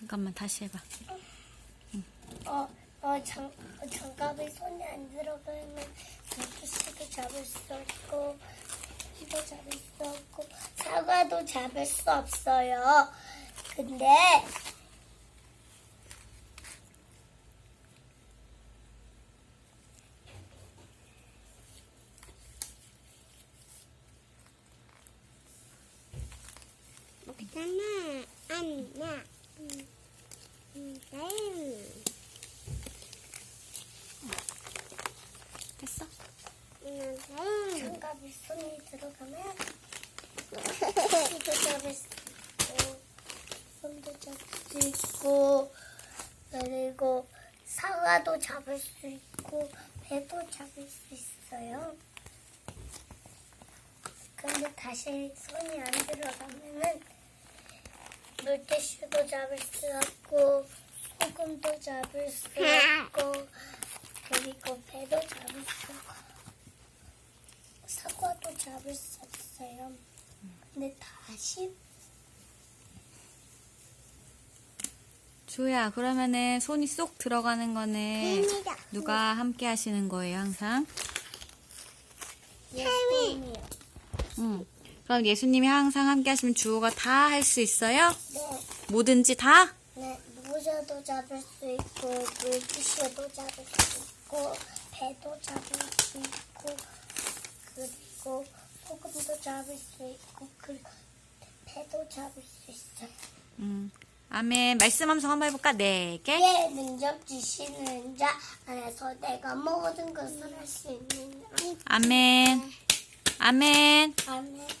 잠깐만 다시 해봐. 어, 어, 장, 어, 장갑이 손에 안 들어가면 물티슈도 잡을 수 없고, 이도 잡을 수 없고, 사과도 잡을 수 없어요. 근데, 먹잖아. 안나. 음, 음, 음. 음, 장갑이 손에 들어가면, 이도 잡을 수 있고, 손도 잡을 수 있고, 그리고 사과도 잡을 수 있고, 배도 잡을 수 있어요. 근데 다시 손이 안 들어가면은 물티슈도 잡을 수 없고 소금도 잡을 수 없고 그리고 배도 잡을 수 사과도 잡을 수 없어요. 근데 다시 주야 그러면은 손이 쏙 들어가는 거는 팬이다. 누가 함께 하시는 거예요 항상? 예수님이요. 응. 그럼 예수님이 항상 함께 하시면 주호가 다 할 수 있어요? 네, 뭐든지 다? 네, 모자도 잡을 수 있고 물티슈도 잡을 수 있고 배도 잡을 수 있고 그리고 소금도 잡을 수 있고 그리고 배도 잡을 수 있어요. 음. 아멘. 말씀 함성 한번 해볼까? 네 개. 예, 능력 주시는 자 안에서 내가 모든 것을 할 수 있는 아멘. 아멘. 아멘.